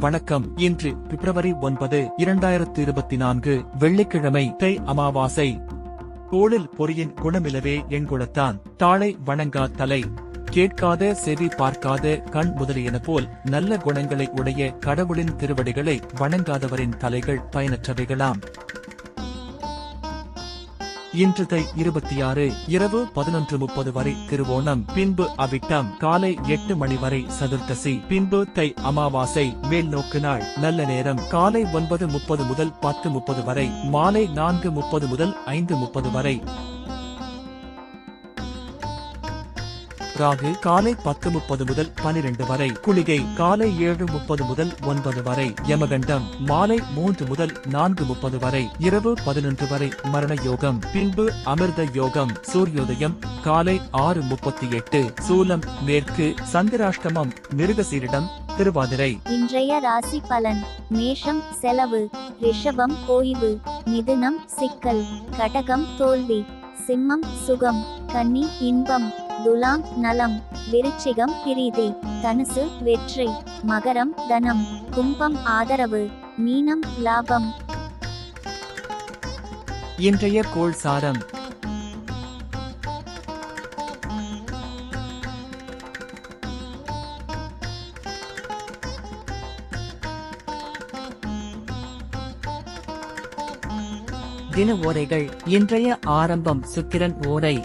வணக்கம். இன்று பிப்ரவரி ஒன்பது இரண்டாயிரத்து இருபத்தி நான்கு வெள்ளிக்கிழமை தை அமாவாசை. கோளில் பொறியின் குணமிலவே எங்குளத்தான் தாளை வணங்கா தலை. கேட்காத செவி பார்க்காத கண் முதலியன போல் நல்ல குணங்களை உடைய கடவுளின் திருவடிகளை வணங்காதவரின் தலைகள் பயனற்றவைகளாம். இன்று தை இருபத்தி ஆறு இரவு பதினொன்று முப்பது வரை திருவோணம். பின்பு அவிட்டம் காலை எட்டு மணி வரை சதுர்த்தசி. பின்பு தை அமாவாசை மேல் நோக்கு நாள் நல்ல நேரம். காலை ஒன்பது முப்பது முதல் பத்து முப்பது வரை மாலை நான்கு முப்பது முதல் ஐந்து முப்பது வரை. ராகு காலை பத்து முப்பது முதல் பனிரெண்டு வரை குளிகை காலை ஏழு முப்பது முதல் ஒன்பது வரை யமகண்டம் மாலை மூன்று முதல் நான்கு முப்பது வரை இரவு பதினொன்று வரை மரண யோகம் பின்பு அமிர்த யோகம் சூரியோதயம் காலை ஆறு முப்பத்தி எட்டு சூலம் மேற்கு சந்திராஷ்டமம் மிருகசீரிடம் திருவாதிரை. இன்றைய ராசி பலன் மேஷம் செலவு ரிஷபம் ஓய்வு மிதுனம் சிக்கல் கடகம் தோல்வி சிம்மம் சுகம் கன்னி இன்பம். துலாம் நலம் விருச்சிகம் பிரீதி தனுசு வெற்றி மகரம் தனம் கும்பம் ஆதரவு மீனம் லாபம். இன்றைய கோள் சாரம். தின ஓரைகள். இன்றைய ஆரம்பம் சுக்கிரன் ஓரை.